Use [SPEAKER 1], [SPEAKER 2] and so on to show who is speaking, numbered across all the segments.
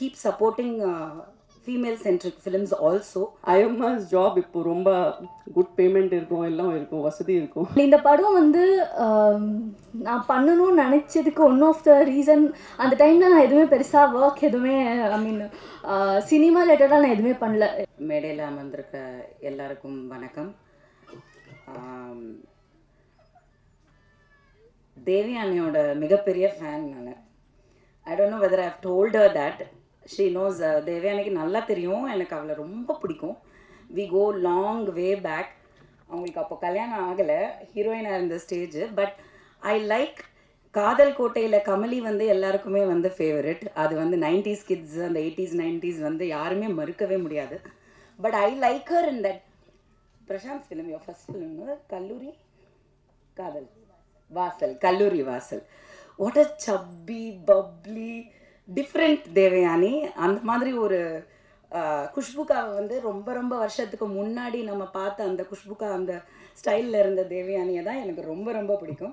[SPEAKER 1] keep supporting uh, female centric films also.
[SPEAKER 2] IMS job இப்போ ரொம்ப good payment இருக்கும் எல்லாம் இருக்கும் வசதி இருக்கும்.
[SPEAKER 3] இந்த படம் வந்து ஆம், நான் பண்ணணும்னு நினச்சதுக்கு ஒன் ஆஃப் த ரீசன் அந்த டைமில் நான் எதுவுமே பெருசாக ஒர்க் எதுவுமே ஐ மீன் சினிமா ரிலேட்டடாக நான் எதுவுமே பண்ணல.
[SPEAKER 1] மேடையில் அமர்ந்திருக்க எல்லாருக்கும் வணக்கம். ஆம், தேவி அண்ணியோட மிகப்பெரிய ஃபேன் நான். I don't know whether I've told her that she knows Devi நல்லா தெரியும். எனக்கு அவளை ரொம்ப பிடிக்கும். We go long way back அவங்களுக்கு அப்போ கல்யாணம் ஆகலை. ஹீரோயினாக இருந்த ஸ்டேஜ் பட் ஐ லைக் காதல் கோட்டையில் கமலி வந்து எல்லாருக்குமே வந்து ஃபேவரட் அது வந்து நைன்டிஸ் கிட்ஸ் அந்த எயிட்டிஸ் நைன்டிஸ் வந்து யாருமே மறுக்கவே முடியாது. But I like her in that Prashanth film yo first film Kalloori? Kadhal. Vaasal. கல்லூரி வாசல். வாட் அ சப்பி பப்ளி டிஃப்ரெண்ட் தேவயானி. அந்த மாதிரி ஒரு ஆஹ், குஷ்புகாவை வந்து ரொம்ப ரொம்ப வருஷத்துக்கு முன்னாடி நம்ம பார்த்த அந்த குஷ்புகா அந்த ஸ்டைலில் இருந்த தேவயானியை தான் எனக்கு ரொம்ப ரொம்ப பிடிக்கும்.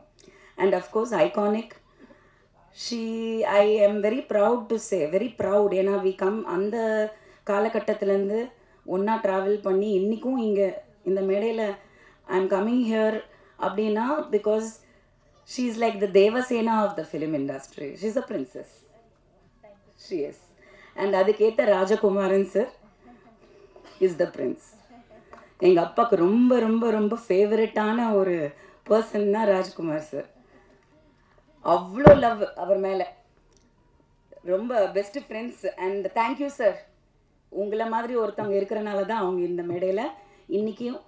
[SPEAKER 1] And of course iconic she I am very proud to say very proud ஏன்னா வி கம் அந்த காலகட்டத்திலேருந்து ஒன்றா ட்ராவல் பண்ணி இன்றைக்கும் இங்கே இந்த மேடையில் ஐ எம் கம்மிங் ஹியர் அப்படின்னா because she is like the Devasena of the film industry she is a princess she is and அதுக்கேற்ற Rajakumaran sir is the prince எங்கள் அப்பாவுக்கு ரொம்ப ரொம்ப ரொம்ப ஃபேவரட்டான ஒரு பர்சன் தான் ராஜ்குமார் சார் அவ்வளோ லவ் அவர் மேலே. ரொம்ப best friends and thank you sir உங்களை மாதிரி ஒருத்தவங்க இருக்கிறனால தான் அவங்க இந்த மேடையில் இன்றைக்கும்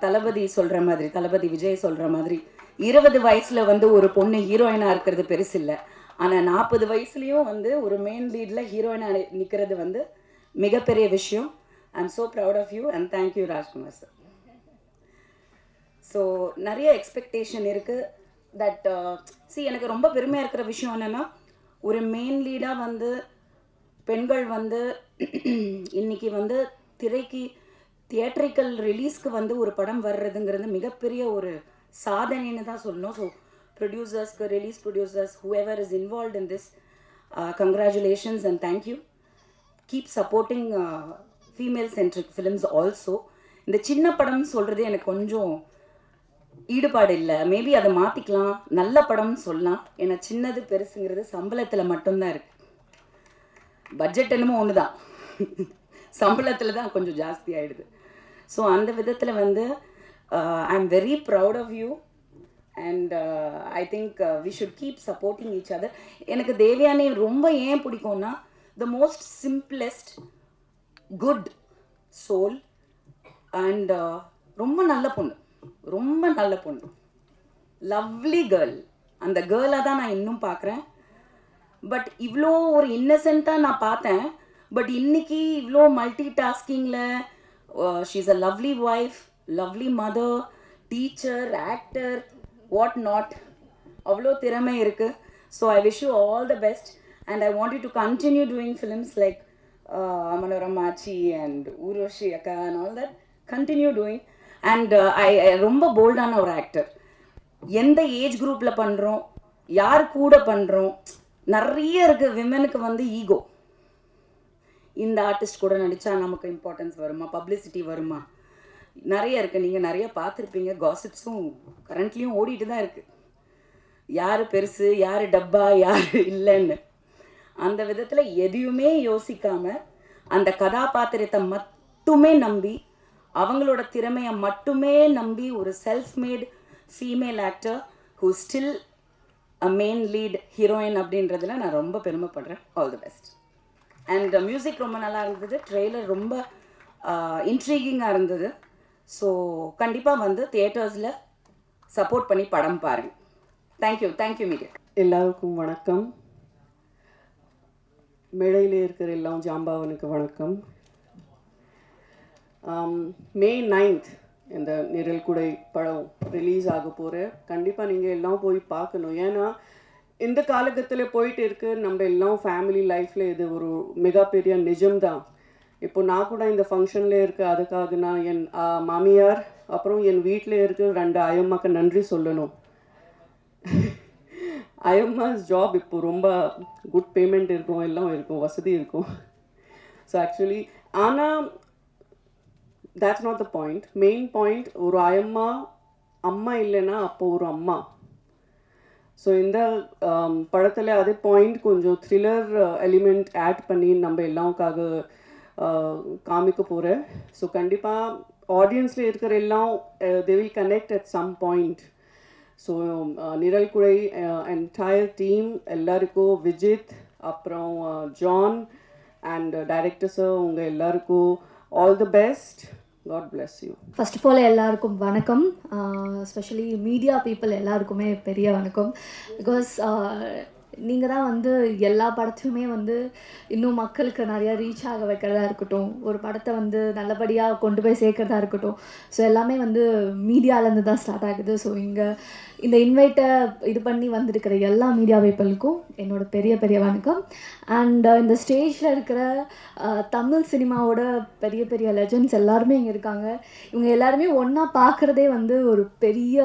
[SPEAKER 1] தளபதி சொல்கிற மாதிரி தளபதி விஜய் சொல்கிற மாதிரி இருபது வயசில் வந்து ஒரு பொண்ணு ஹீரோயினாக இருக்கிறது பெருசு இல்லை ஆனால் நாற்பது வயசுலேயும் வந்து ஒரு மெயின் லீடில் ஹீரோயினாக நிற்கிறது வந்து மிகப்பெரிய விஷயம். I am so proud of you and thank you Rajkumar sir so நிறைய எக்ஸ்பெக்டேஷன் இருக்குது தட் சி எனக்கு ரொம்ப பெருமையாக இருக்கிற விஷயம் என்னென்னா ஒரு மெயின் லீடாக வந்து பெண்கள் வந்து இன்னைக்கு வந்து திரைக்கு தியேட்ரிக்கல் ரிலீஸ்க்கு வந்து ஒரு படம் வர்றதுங்கிறது மிகப்பெரிய ஒரு சாதனைன்னு தான் சொல்லணும். So ப்ரொடியூசர்ஸ்க்கு release producers whoever is involve in this congratulations and thank you keep supporting female centric films also இந்த சின்ன படம்னு சொல்கிறது எனக்கு கொஞ்சம் ஈடுபாடு இல்லை. மேபி அதை மாற்றிக்கலாம் நல்ல படம்னு சொல்லலாம். ஏன்னா சின்னது பெருசுங்கிறது சம்பளத்தில் மட்டும்தான் இருக்குது பட்ஜெட் என்னமோ ஒன்று தான் சம்பளத்தில் தான் கொஞ்சம் ஜாஸ்தி ஆகிடுது ஸோ அந்த விதத்தில் வந்து I am very proud of you and I think we should keep supporting each other எனக்கு தேவியானி ரொம்ப ஏன் பிடிக்கும்னா the most simplest good soul and ரொம்ப நல்ல பொண்ணு. ரொம்ப நல்ல பொண்ணு. லவ்லி கேர்ள் அந்த கேர்ளாக தான் நான் இன்னும் பார்க்குறேன். பட் இவ்வளோ ஒரு இன்னசென்ட்டாக நான் பார்த்தேன். பட் இன்னைக்கு இவ்வளோ multi டாஸ்கிங்கில் she's a lovely wife lovely mother teacher actor what not அவ்வளோ திறமை இருக்குது so I wish you all the best and I want to continue doing films like மனோரமாச்சி and Urvashi அக்கா and all that continue doing and I ரொம்ப போல்டான ஒரு actor எந்த age குரூப்பில் பண்ணுறோம் யார் கூட பண்ணுறோம் நிறைய இருக்குது விமனுக்கு வந்து ஈகோ இந்த ஆர்டிஸ்ட் கூட நடித்தா நமக்கு இம்பார்ட்டன்ஸ் வருமா? பப்ளிசிட்டி வருமா? நிறைய இருக்குது நீங்கள் நிறைய பார்த்துருப்பீங்க. காசிப்ஸும் கரண்ட்லியும் ஓடிட்டு தான் இருக்குது யார் பெருசு யார் டப்பா யார் இல்லைன்னு. அந்த விதத்தில் எதையுமே யோசிக்காமல் அந்த கதாபாத்திரத்தை மட்டுமே நம்பி அவங்களோட திறமையை மட்டுமே நம்பி ஒரு self made female actor who still a main lead heroine அப்படின்றதுல நான் ரொம்ப பெருமைப்படுறேன். All the best and music ரொம்ப நல்லா இருந்தது. ட்ரெய்லர் ரொம்ப இன்ட்ரீகிங்காக இருந்தது. ஸோ கண்டிப்பாக வந்து தியேட்டர்ஸில் சப்போர்ட் பண்ணி படம் பாருங்கள் தேங்க்யூ தேங்க்யூ மீடியா
[SPEAKER 2] எல்லாருக்கும் வணக்கம். மேடையில் இருக்கிற எல்லாம் ஜாம்பாவனுக்கு வணக்கம். மே நைன்த் இந்த நிரல் குடை படம் ரிலீஸ் ஆக போகிற கண்டிப்பாக நீங்கள் எல்லாம் போய் பார்க்கணும். ஏன்னா இந்த காலகட்டத்தில் போயிட்டு இருக்கு. நம்ம எல்லாம் ஃபேமிலி லைஃப்பில் இது ஒரு மிகப்பெரிய நிஜம்தான். இப்போ நான் கூட இந்த ஃபங்க்ஷனில் இருக்க அதுக்காக நான் என் மாமியார் அப்புறம் என் வீட்டில் இருக்க ரெண்டு அயம்மாக்கு நன்றி சொல்லணும். அயம்மாஸ் ஜாப் இப்போ ரொம்ப குட் பேமெண்ட் இருக்கும் எல்லாம் இருக்கும் வசதி இருக்கும். ஸோ ஆக்சுவலி ஆனால் that's not the point main point ஒரு அயம்மா அம்மா இல்லைன்னா அப்போ ஒரு அம்மா. ஸோ இந்த படத்தில் அதே பாயிண்ட் கொஞ்சம் த்ரில்லர் எலிமெண்ட் ஆட் பண்ணி நம்ம எல்லாருக்காக காமிக்க போகிறேன் ஸோ கண்டிப்பாக ஆடியன்ஸில் இருக்கிற எல்லாம் they will connect at some point so நிரல் குடை என்டையர் டீம் எல்லாருக்கும் விஜித் அப்புறம் ஜான் அண்ட் டைரக்டர்ஸு உங்கள் எல்லாருக்கும் all the best God bless you
[SPEAKER 3] first of all எல்லாருக்கும் வணக்கம். ஸ்பெஷலி மீடியா பீப்புள் எல்லாருக்குமே பெரிய வணக்கம். பிகாஸ் நீங்கள் தான் வந்து எல்லா படத்தையுமே வந்து இன்னும் மக்களுக்கு நிறையா ரீச் ஆக வைக்கிறதா இருக்கட்டும். ஒரு படத்தை வந்து நல்லபடியாக கொண்டு போய் சேர்க்குறதா இருக்கட்டும். ஸோ எல்லாமே வந்து மீடியாலேருந்து தான் ஸ்டார்ட் ஆகுது. ஸோ இங்கே இந்த இன்வைட்டை இது பண்ணி வந்திருக்கிற எல்லா மீடியா வைப்பலுக்கும் என்னோடய பெரிய பெரிய வணக்கம். அண்ட் uh, இந்த ஸ்டேஜில் இருக்கிற uh, தமிழ் சினிமாவோட பெரிய பெரிய லெஜண்ட்ஸ் எல்லாருமே இங்கே இருக்காங்க. இவங்க எல்லாருமே ஒன்றா பார்க்குறதே வந்து ஒரு பெரிய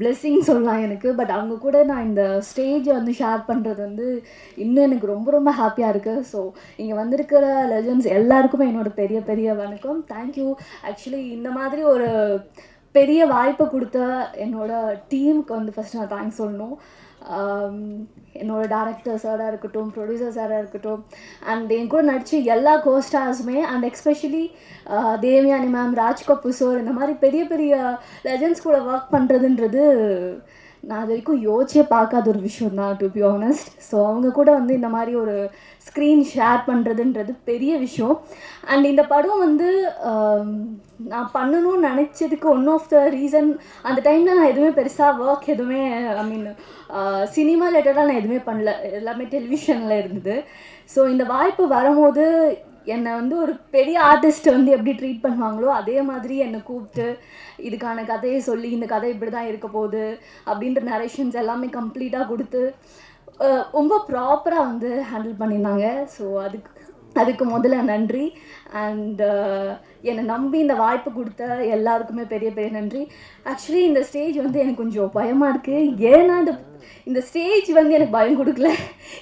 [SPEAKER 3] பிளெஸ்ஸிங் சொல்லலாம் எனக்கு. பட் அவங்க கூட நான் இந்த ஸ்டேஜை வந்து ஷேர் பண்ணுறது வந்து இன்னும் எனக்கு ரொம்ப ரொம்ப ஹாப்பியாக இருக்குது ஸோ இங்கே வந்திருக்கிற லெஜண்ட்ஸ் எல்லாருக்குமே என்னோட பெரிய பெரிய வணக்கம். தேங்க்யூ ஆக்சுவலி இந்த மாதிரி ஒரு பெரிய வாய்ப்பை கொடுத்த என்னோட டீமுக்கு வந்து ஃபஸ்ட் நான் தேங்க்ஸ் சொல்லணும். Um, என்னோட டேரக்டர் சாராக இருக்கட்டும் ப்ரொடியூசர் சாராக இருக்கட்டும் அண்ட் என் கூட நடித்த எல்லா கோஸ்டார்ஸுமே and especially Devayani ma'am Raj Kapoor sir இந்த மாதிரி பெரிய பெரிய லெஜண்ட்ஸ் கூட ஒர்க் பண்ணுறதுன்றது நான் அது வரைக்கும் யோசிச்சே பார்க்காத ஒரு விஷயம் தான் டு பி ஆனஸ்ட் ஸோ அவங்க கூட வந்து இந்த மாதிரி ஒரு ஸ்க்ரீன் ஷேர் பண்ணுறதுன்றது பெரிய விஷயம். அண்ட் இந்த படம் வந்து நான் பண்ணணும்னு நினச்சதுக்கு ஒன் ஆஃப் த ரீசன் அந்த டைமில் நான் எதுவுமே பெருசாக ஒர்க் எதுவுமே ஐ மீன் சினிமா ரிலேட்டடாக நான் எதுவுமே பண்ணல. எல்லாமே டெலிவிஷனில் இருந்தது. ஸோ இந்த வாய்ப்பு வரும்போது என்னை வந்து ஒரு பெரிய ஆர்டிஸ்ட்டை வந்து எப்படி ட்ரீட் பண்ணுவாங்களோ அதே மாதிரி என்னை கூப்பிட்டு இதுக்கான கதையை சொல்லி இந்த கதை இப்படி தான் இருக்க போகுது அப்படின்ற நரேஷன்ஸ் எல்லாமே கம்ப்ளீட்டாக கொடுத்து ரொம்ப ப்ராப்பராக வந்து ஹேண்டில் பண்ணியிருந்தாங்க. ஸோ அதுக்கு அதுக்கு முதல்ல நன்றி. அண்ட் uh, என்னை நம்பி இந்த வாய்ப்பு கொடுத்த எல்லாருக்குமே பெரிய பெரிய நன்றி. ஆக்சுவலி இந்த ஸ்டேஜ் வந்து எனக்கு கொஞ்சம் பயமாக இருக்குது ஏன்னா இந்த இந்த ஸ்டேஜ் வந்து எனக்கு பயம் கொடுக்கல.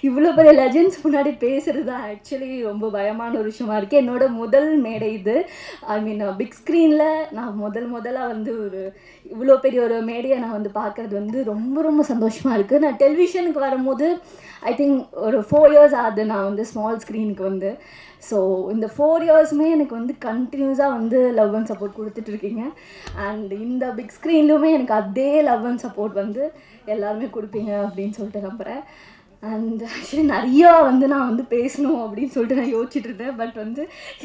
[SPEAKER 3] இவ்வளோ பெரிய லெஜண்ட்ஸ் முன்னாடி பேசுகிறது தான் ஆக்சுவலி ரொம்ப பயமான ஒரு விஷயமா இருக்குது என்னோட முதல் மேடை இது. ஐ மீன் பிக் ஸ்க்ரீனில் நான் முதல் முதலாக வந்து ஒரு இவ்வளோ பெரிய ஒரு மேடையை நான் வந்து பார்க்குறது வந்து ரொம்ப ரொம்ப சந்தோஷமாக இருக்குது நான் டெலிவிஷனுக்கு வரும்போது ஐ திங்க் ஒரு ஃபோர் இயர்ஸ் ஆகுது நான் வந்து ஸ்மால் ஸ்க்ரீனுக்கு வந்து. ஸோ இந்த ஃபோர் இயர்ஸுமே எனக்கு வந்து கண்டினியூஸாக வந்து லவ் அண்ட் சப்போர்ட் கொடுத்துட்ருக்கீங்க அண்ட் இந்த பிக் ஸ்க்ரீன்லையுமே எனக்கு அதே லவ் அண்ட் சப்போர்ட் வந்து எல்லாருமே கொடுப்பீங்க அப்படின்னு சொல்லிட்டு நம்புகிறேன் அண்ட் ஆக்சுவலி நிறையா வந்து நான் வந்து பேசணும் அப்படின்னு சொல்லிட்டு நான் யோசிச்சுட்டு இருந்தேன். பட் வந்து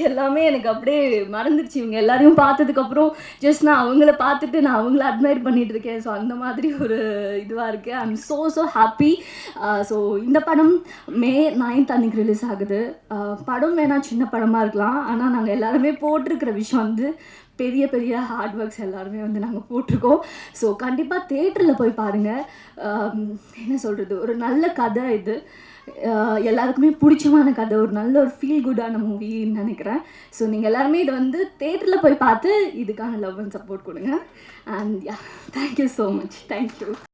[SPEAKER 3] எல்லாமே எனக்கு அப்படியே மறந்துடுச்சு இவங்க எல்லாரையும் பார்த்ததுக்கப்புறம் ஜஸ்ட் நான் அவங்கள பார்த்துட்டு நான் அவங்கள அட்மையர் பண்ணிட்டு இருக்கேன். ஸோ அந்த மாதிரி ஒரு இதுவாக இருக்குது I am so so happy uh, so இந்த படம் மே நைன்த் அன்னைக்கு ரிலீஸ் ஆகுது. Uh, படம் வேணால் சின்ன படமாக இருக்கலாம். ஆனால் நாங்கள் எல்லாருமே போட்டிருக்கிற விஷயம் வந்து பெரிய பெரிய ஹார்ட் ஒர்க்ஸ் எல்லாருமே வந்து நாங்கள் போட்டிருக்கோம். ஸோ கண்டிப்பாக தேட்டரில் போய் பாருங்கள் என்ன சொல்கிறது ஒரு நல்ல கதை இது. எல்லாருக்குமே பிடிச்சமான கதை. ஒரு நல்ல ஒரு ஃபீல் குட்டான மூவின்னு நினைக்கிறேன். ஸோ நீங்கள் எல்லாருமே இதை வந்து தேட்டரில் போய் பார்த்து இதுக்கான லவ் அண்ட் சப்போர்ட் கொடுங்க. And yeah thank you so much thank you